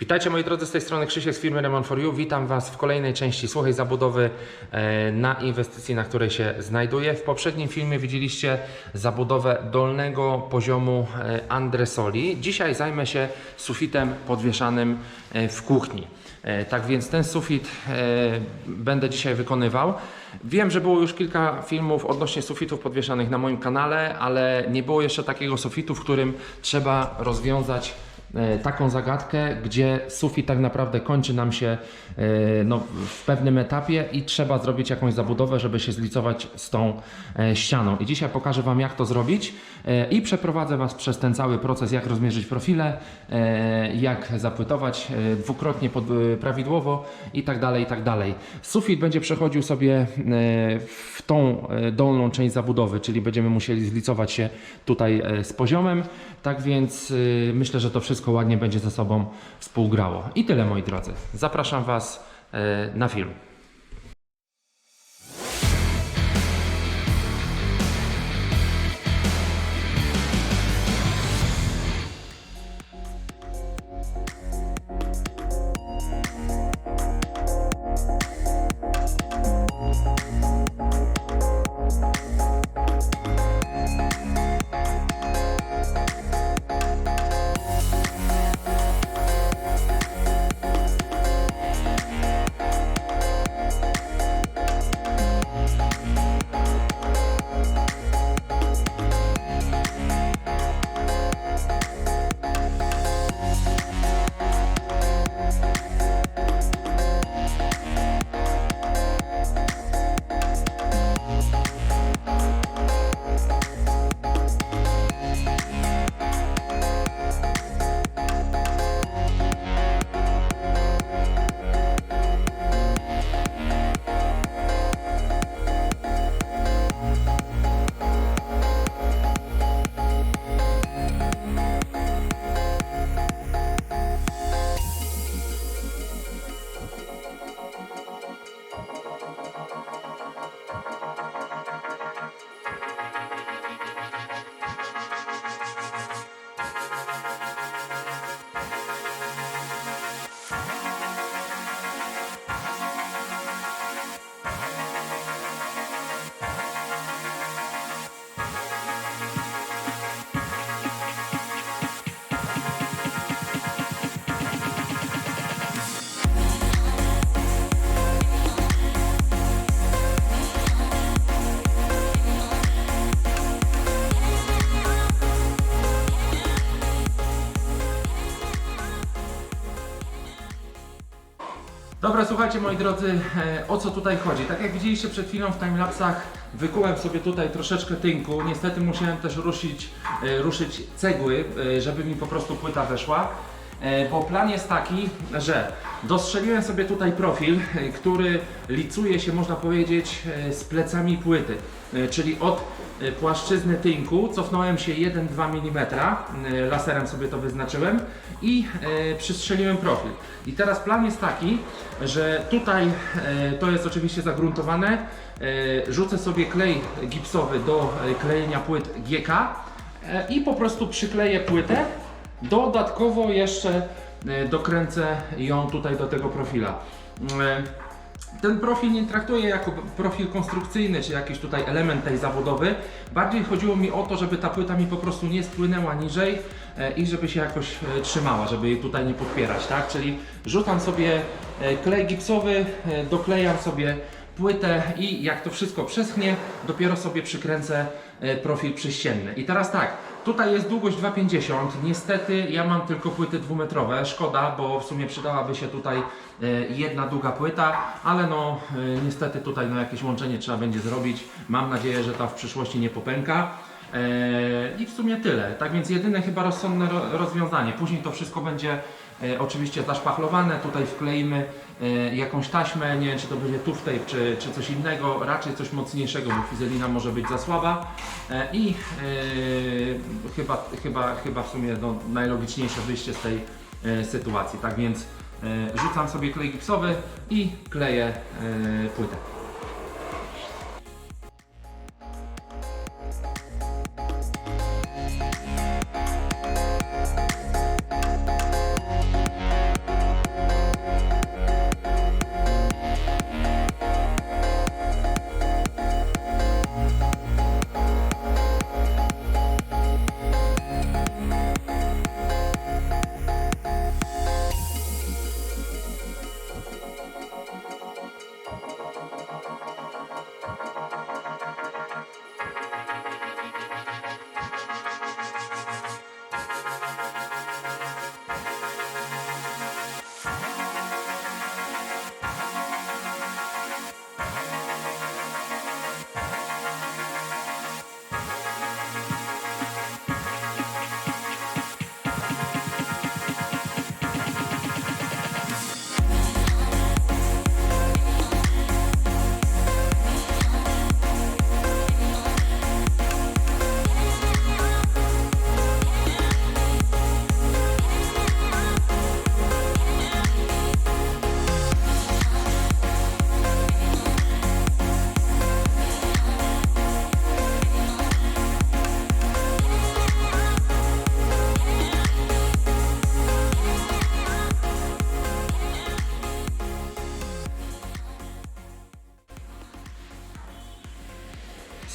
Witajcie moi drodzy, z tej strony Krzysiek z firmy Remon for You. Witam Was w kolejnej części słuchaj zabudowy e, na inwestycji, na której się znajduję. W poprzednim filmie widzieliście zabudowę dolnego poziomu e, andresoli. Dzisiaj zajmę się sufitem podwieszanym e, w kuchni. Tak więc ten sufit będę dzisiaj wykonywał. Wiem, że było już kilka filmów odnośnie sufitów podwieszanych na moim kanale, ale nie było jeszcze takiego sufitu, w którym trzeba rozwiązać taką zagadkę, gdzie sufit tak naprawdę kończy nam się e, no, w pewnym etapie i trzeba zrobić jakąś zabudowę, żeby się zlicować z tą e, ścianą. I dzisiaj pokażę Wam, jak to zrobić e, i przeprowadzę Was przez ten cały proces, jak rozmierzyć profile, e, jak zapłytować e, dwukrotnie e, prawidłowo i tak dalej, i tak dalej. Sufit będzie przechodził sobie e, w tą e, dolną część zabudowy, czyli będziemy musieli zlicować się tutaj e, z poziomem. Tak więc myślę, że to wszystko ładnie będzie ze sobą współgrało. I tyle moi drodzy. Zapraszam Was e, na film. Dobra, słuchajcie moi drodzy, e, o co tutaj chodzi? Tak jak widzieliście przed chwilą w timelapsach, wykułem sobie tutaj troszeczkę tynku. Niestety musiałem też ruszyć, e, ruszyć cegły, e, żeby mi po prostu płyta weszła. Bo plan jest taki, że dostrzeliłem sobie tutaj profil, który licuje się, można powiedzieć, z plecami płyty. Czyli od płaszczyzny tynku cofnąłem się 1-2 mm, e, laserem sobie to wyznaczyłem i e, przystrzeliłem profil. I teraz plan jest taki, że tutaj to jest oczywiście zagruntowane, rzucę sobie klej gipsowy do klejenia płyt GK i po prostu przykleję płytę Dodatkowo jeszcze dokręcę ją tutaj do tego profila. Ten profil nie traktuję jako profil konstrukcyjny, czy jakiś tutaj element tej zabudowy. Bardziej chodziło mi o to, żeby ta płyta mi po prostu nie spłynęła niżej e, i żeby się jakoś e, trzymała, żeby jej tutaj nie podpierać, tak? Czyli rzucam sobie e, klej gipsowy, doklejam sobie płytę i jak to wszystko przeschnie, dopiero sobie przykręcę profil przyścienny. I teraz tak, tutaj jest długość 2,50. Niestety ja mam tylko płyty dwumetrowe. Szkoda, bo w sumie przydałaby się tutaj e, jedna długa płyta, ale no e, niestety tutaj no, jakieś łączenie trzeba będzie zrobić. Mam nadzieję, że ta w przyszłości nie popęka. E, I w sumie tyle. Tak więc jedyne chyba rozsądne ro- rozwiązanie. Później to wszystko będzie oczywiście zaszpachlowane. Tutaj wkleimy jakąś taśmę, nie wiem czy to będzie tuftape czy, czy coś innego, raczej coś mocniejszego, bo fizelina może być za słaba. E, I e, chyba, chyba, chyba w sumie no, najlogiczniejsze wyjście z tej e, sytuacji. Tak więc e, rzucam sobie klej gipsowy i kleję e, płytę.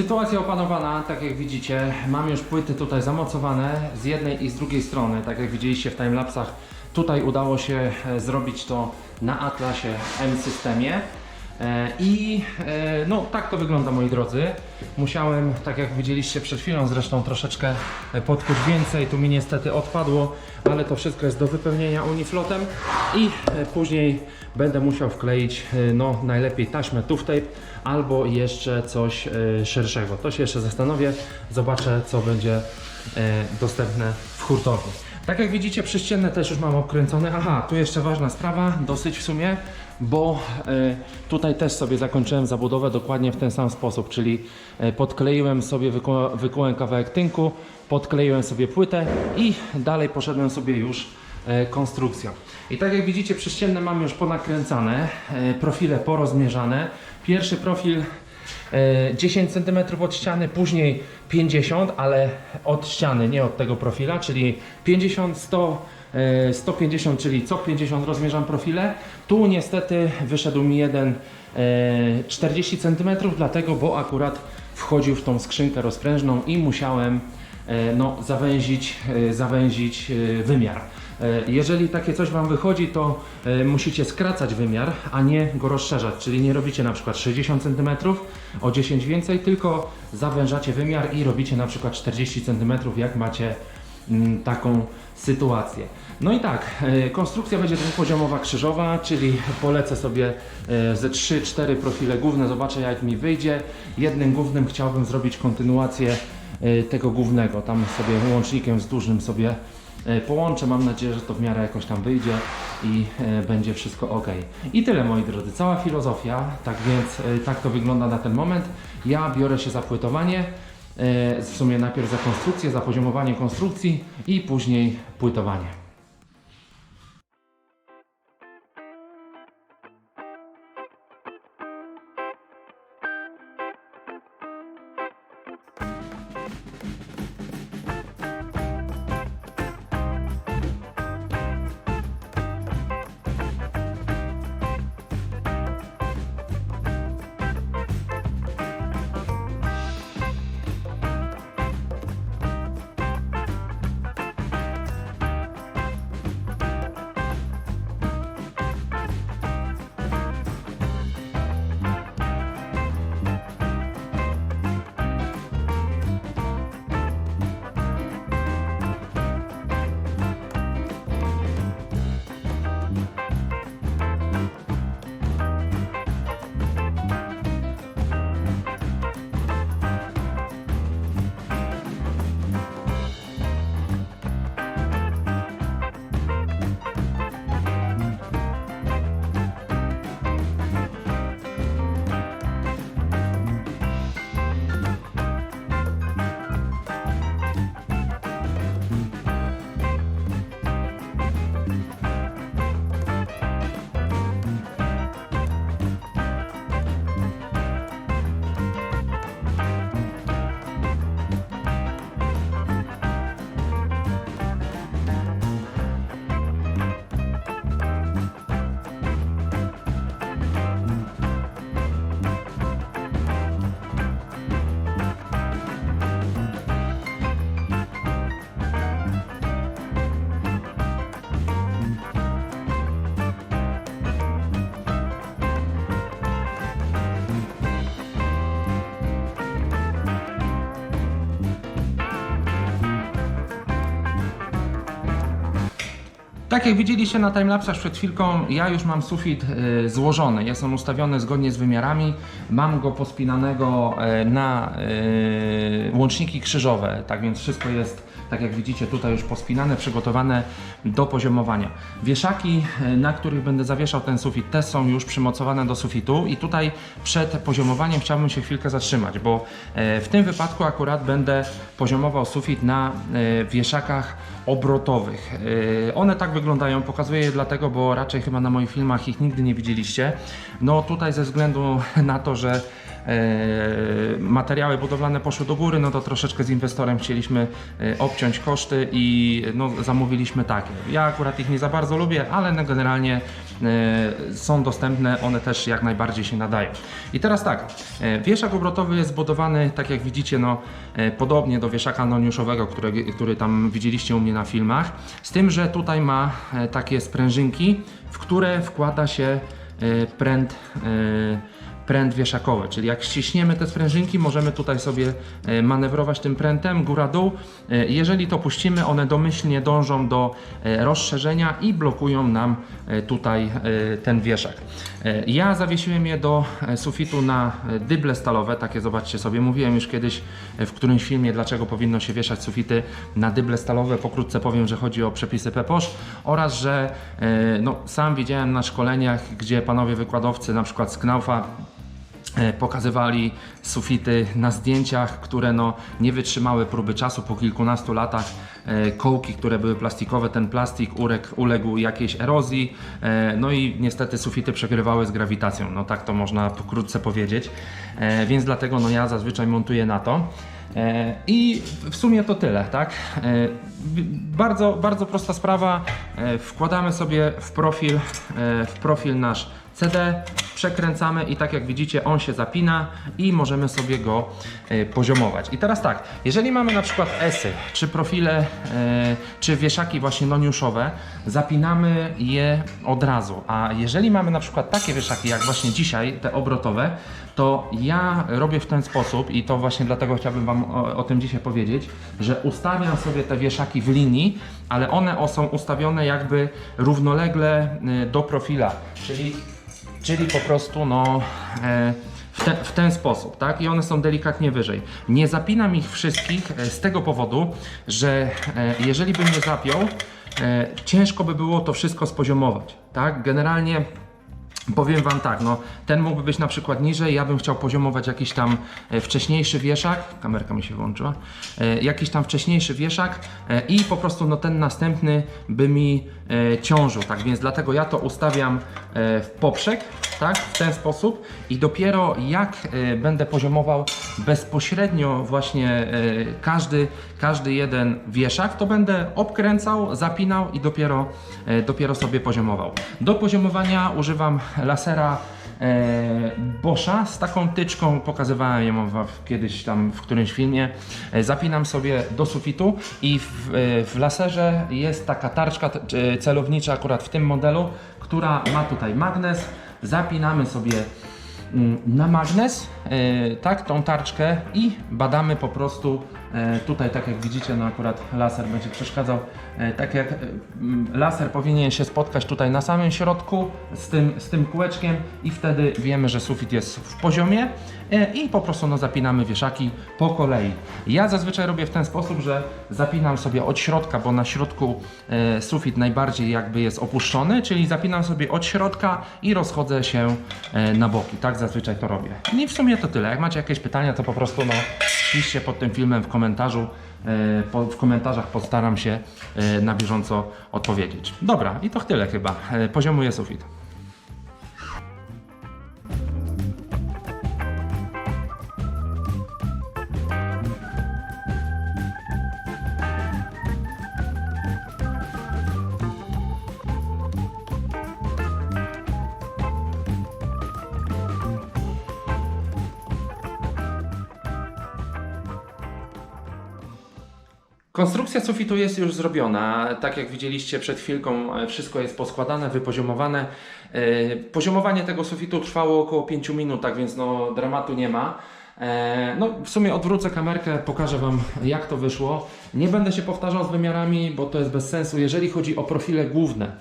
Sytuacja opanowana, tak jak widzicie, mam już płyty tutaj zamocowane z jednej i z drugiej strony, tak jak widzieliście w timelapsach. Tutaj udało się e, zrobić to na Atlasie M-Systemie. E, I e, no tak to wygląda moi drodzy. Musiałem, tak jak widzieliście przed chwilą zresztą troszeczkę podkuć więcej, tu mi niestety odpadło, ale to wszystko jest do wypełnienia uniflotem i e, później będę musiał wkleić e, no najlepiej taśmę Tooth Tape albo jeszcze coś e, szerszego. To się jeszcze zastanowię, zobaczę co będzie dostępne w hurtowni. Tak jak widzicie, przyścienne też już mam obkręcone. Aha, tu jeszcze ważna sprawa, dosyć w sumie, bo e, tutaj też sobie zakończyłem zabudowę dokładnie w ten sam sposób, czyli e, podkleiłem sobie, wyku, wykułem kawałek tynku, podkleiłem sobie płytę i dalej poszedłem sobie już e, konstrukcją. I tak jak widzicie, przyścienne mam już ponakręcane, profile porozmierzane. Pierwszy profil 10 cm od ściany, później 50, ale od ściany, nie od tego profila, czyli 50, 100, e, 150, czyli co 50 rozmierzam profile. Tu niestety wyszedł mi jeden e, 40 cm, dlatego, bo akurat wchodził w tą skrzynkę rozprężną i musiałem e, no, zawęzić, e, zawęzić e, wymiar. E, Jeżeli takie coś Wam wychodzi, to e, musicie skracać wymiar, a nie go rozszerzać. Czyli nie robicie na przykład 60 cm o 10 więcej, tylko zawężacie wymiar i robicie na przykład 40 cm, jak macie mm, taką sytuację. No i tak, e, konstrukcja będzie dwupoziomowa krzyżowa, czyli polecę sobie ze 3-4 profile główne, zobaczę jak mi wyjdzie. Jednym głównym chciałbym zrobić kontynuację tego głównego, tam sobie łącznikiem z sobie połączę. Mam nadzieję, że to w miarę jakoś tam wyjdzie i e, będzie wszystko ok. I tyle moi drodzy, cała filozofia, tak więc e, tak to wygląda na ten moment. Ja biorę się za płytowanie, e, w sumie najpierw za konstrukcję, za poziomowanie konstrukcji i później płytowanie. Tak jak widzieliście na timelapsach przed chwilką, ja już mam sufit e, złożony. Jest on ustawiony zgodnie z wymiarami. Mam go pospinanego e, na e, łączniki krzyżowe. Tak więc wszystko jest, tak jak widzicie, tutaj już pospinane, przygotowane do poziomowania. Wieszaki, e, na których będę zawieszał ten sufit, te są już przymocowane do sufitu i tutaj przed poziomowaniem chciałbym się chwilkę zatrzymać, bo e, w tym wypadku akurat będę poziomował sufit na e, wieszakach obrotowych. One tak wyglądają, pokazuję je dlatego, bo raczej chyba na moich filmach ich nigdy nie widzieliście. No tutaj ze względu na to, że materiały budowlane poszły do góry, no to troszeczkę z inwestorem chcieliśmy e, obciąć koszty i no, zamówiliśmy takie. Ja akurat ich nie za bardzo lubię, ale no, generalnie e, są dostępne, one też jak najbardziej się nadają. I teraz tak, e, wieszak obrotowy jest zbudowany, tak jak widzicie, no, e, podobnie do wieszaka noniuszowego, który, który tam widzieliście u mnie na filmach, z tym, że tutaj ma e, takie sprężynki, w które wkłada się e, pręt e, pręt wieszakowy, czyli jak ściśniemy te sprężynki, możemy tutaj sobie e, manewrować tym prętem góra-dół. E, Jeżeli to puścimy, one domyślnie dążą do e, rozszerzenia i blokują nam tutaj ten wieszak. Ja zawiesiłem je do sufitu na dyble stalowe, takie zobaczcie sobie, mówiłem już kiedyś w którymś filmie, dlaczego powinno się wieszać sufity na dyble stalowe. Pokrótce powiem, że chodzi o przepisy PEPOSZ oraz, że no, sam widziałem na szkoleniach, gdzie panowie wykładowcy, na przykład z Knaufa, pokazywali sufity na zdjęciach, które no, nie wytrzymały próby czasu po kilkunastu latach. E, Kołki, które były plastikowe, ten plastik uległ, uległ jakiejś erozji, e, no i niestety sufity przegrywały z grawitacją, no tak to można pokrótce powiedzieć, E, więc dlatego no, ja zazwyczaj montuję na to. E, I w sumie to tyle, tak? E, Bardzo, bardzo prosta sprawa. E, Wkładamy sobie w profil, e, w profil nasz CD, przekręcamy i tak jak widzicie on się zapina i możemy sobie go e, poziomować. I teraz tak, jeżeli mamy na przykład esy, czy profile, e, czy wieszaki właśnie noniuszowe, zapinamy je od razu, a jeżeli mamy na przykład takie wieszaki jak właśnie dzisiaj, te obrotowe, to ja robię w ten sposób i to właśnie dlatego chciałbym Wam o, o tym dzisiaj powiedzieć, że ustawiam sobie te wieszaki w linii, ale one są ustawione jakby równolegle y, do profila, czyli, czyli po prostu no, e, w, te, w ten sposób, tak? I one są delikatnie wyżej. Nie zapinam ich wszystkich e, z tego powodu, że e, jeżeli bym je zapiął, ciężko by było to wszystko spoziomować, tak? Generalnie Powiem Wam tak, no ten mógłby być na przykład niżej, ja bym chciał poziomować jakiś tam e, wcześniejszy wieszak, kamerka mi się włączyła, e, jakiś tam wcześniejszy wieszak e, i po prostu no ten następny by mi e, ciążył, tak więc dlatego ja to ustawiam e, w poprzek, tak, w ten sposób i dopiero jak e, będę poziomował bezpośrednio właśnie e, każdy, każdy jeden wieszak, to będę obkręcał, zapinał i dopiero, e, dopiero sobie poziomował. Do poziomowania używam lasera e, Boscha z taką tyczką, pokazywałem ją kiedyś tam w którymś filmie. E, zapinam sobie do sufitu i w, e, w laserze jest taka tarczka celownicza akurat w tym modelu, która ma tutaj magnes. Zapinamy sobie mm, na magnes, tak, tą tarczkę i badamy po prostu tutaj, tak jak widzicie, no akurat laser będzie przeszkadzał, tak jak e, laser powinien się spotkać tutaj na samym środku z tym, z tym kółeczkiem i wtedy wiemy, że sufit jest w poziomie e, i po prostu no, zapinamy wieszaki po kolei. Ja zazwyczaj robię w ten sposób, że zapinam sobie od środka, bo na środku e, sufit najbardziej jakby jest opuszczony, czyli zapinam sobie od środka i rozchodzę się e, na boki. Tak zazwyczaj to robię. I w sumie to tyle. Jak macie jakieś pytania, to po prostu no, piszcie pod tym filmem w komentarzu. E, w komentarzach postaram się e, na bieżąco odpowiedzieć. Dobra, i to tyle chyba. E, poziomuję sufit. Konstrukcja sufitu jest już zrobiona. Tak jak widzieliście przed chwilką, e, wszystko jest poskładane, wypoziomowane. E, Poziomowanie tego sufitu trwało około 5 minut, tak więc no, dramatu nie ma. E, No, w sumie odwrócę kamerkę, pokażę Wam jak to wyszło. Nie będę się powtarzał z wymiarami, bo to jest bez sensu. Jeżeli chodzi o profile główne,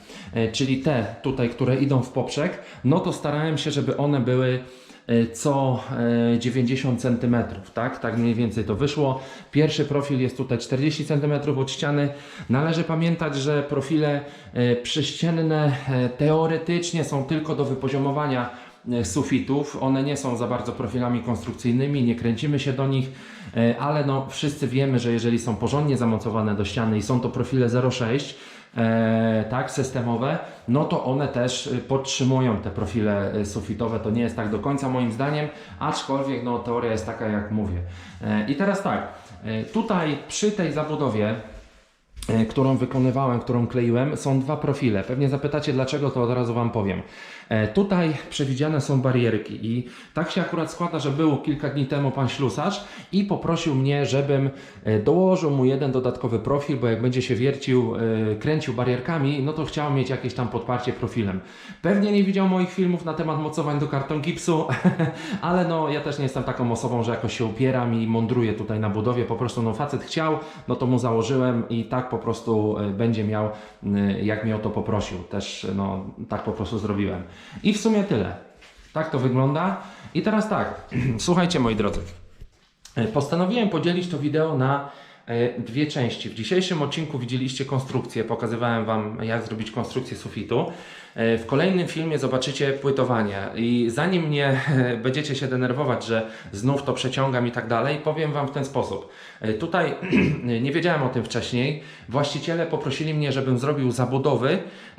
czyli te tutaj, które idą w poprzek, no to starałem się, żeby one były co e, 90 cm, tak? Tak mniej więcej to wyszło. Pierwszy profil jest tutaj 40 cm od ściany. Należy pamiętać, że profile e, przyścienne e, teoretycznie są tylko do wypoziomowania e, sufitów. One nie są za bardzo profilami konstrukcyjnymi, nie kręcimy się do nich, e, ale no wszyscy wiemy, że jeżeli są porządnie zamocowane do ściany i są to profile 0,6 e, tak, systemowe, no to one też e, podtrzymują te profile e, sufitowe. To nie jest tak do końca moim zdaniem, aczkolwiek no, teoria jest taka, jak mówię. E, I teraz tak, e, tutaj przy tej zabudowie którą wykonywałem, którą kleiłem, są dwa profile. Pewnie zapytacie dlaczego, to od razu Wam powiem. E, Tutaj przewidziane są barierki i tak się akurat składa, że był kilka dni temu pan ślusarz i poprosił mnie, żebym e, dołożył mu jeden dodatkowy profil, bo jak będzie się wiercił, e, kręcił barierkami, no to chciał mieć jakieś tam podparcie profilem. Pewnie nie widział moich filmów na temat mocowań do karton gipsu, ale no ja też nie jestem taką osobą, że jakoś się upieram i mądruję tutaj na budowie, po prostu no facet chciał, no to mu założyłem i tak po prostu będzie miał, jak mnie o to poprosił. Też no tak po prostu zrobiłem. I w sumie tyle. Tak to wygląda. I teraz tak, słuchajcie moi drodzy. E, Postanowiłem podzielić to wideo na e, dwie części. W dzisiejszym odcinku widzieliście konstrukcję, pokazywałem Wam jak zrobić konstrukcję sufitu. E, W kolejnym filmie zobaczycie płytowanie i zanim nie będziecie się denerwować, że znów to przeciągam i tak dalej, powiem Wam w ten sposób. E, Tutaj nie wiedziałem o tym wcześniej. Właściciele poprosili mnie, żebym zrobił zabudowy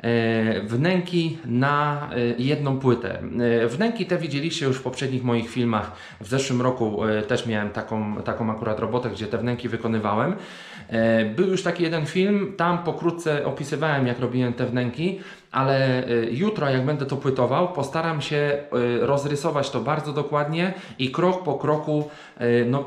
e, wnęki na e, jedną płytę. E, Wnęki te widzieliście już w poprzednich moich filmach. W zeszłym roku e, też miałem taką, taką akurat robotę, gdzie te wnęki wykonywałem. E, Był już taki jeden film, tam pokrótce opisywałem jak robiłem te wnęki, ale e, jutro jak będę to płytował, postaram się e, rozrysować to bardzo dokładnie i krok po kroku e, no,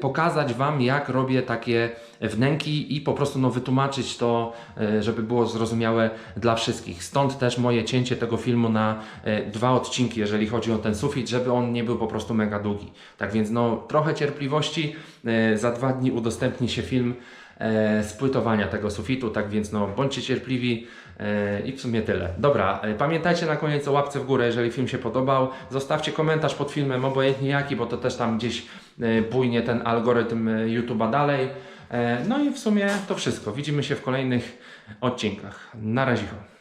pokazać Wam jak robię takie wnęki i po prostu no, wytłumaczyć to, żeby było zrozumiałe dla wszystkich. Stąd też moje cięcie tego filmu na dwa odcinki, jeżeli chodzi o ten sufit, żeby on nie był po prostu mega długi. Tak więc no, trochę cierpliwości, za dwa dni udostępni się film spłytowania tego sufitu, tak więc no, bądźcie cierpliwi e, i w sumie tyle. Dobra, e, pamiętajcie na koniec o łapce w górę, jeżeli film się podobał. Zostawcie komentarz pod filmem, obojętnie jaki, bo to też tam gdzieś e, bujnie ten algorytm e, YouTube'a dalej. E, no i w sumie to wszystko. Widzimy się w kolejnych odcinkach. Na razie.